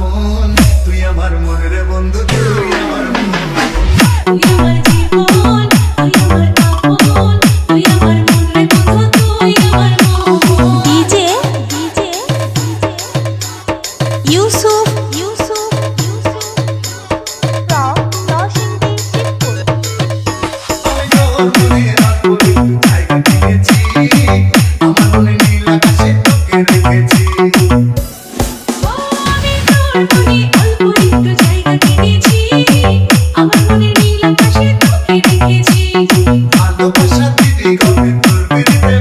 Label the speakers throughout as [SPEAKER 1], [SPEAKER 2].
[SPEAKER 1] আপন তুই আমার মনের বন্ধু তুই আমার
[SPEAKER 2] ইউসুফ
[SPEAKER 1] Olvidarte, olvidarte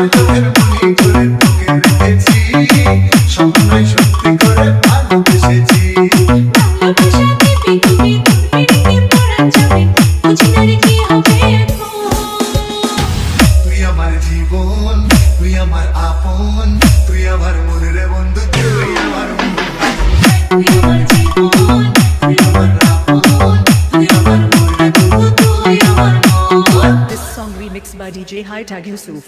[SPEAKER 3] সময় তোদের বুকে করে বুকে রেখেছি সময় সত্যি করে ভালোবেসেছি ভালোবেসে দিবি তুমি তুমি দিকে পড়া যাবে বুঝি না রে কি হবে
[SPEAKER 1] তুই আমার জীবন তুই আমার আপন তুই আমার মনের বন্ধু তুই আমার
[SPEAKER 3] তুই আমার জীবন
[SPEAKER 1] তুই আমার আপন তুই আমার
[SPEAKER 4] mixed by DJ High Tag Yusuf.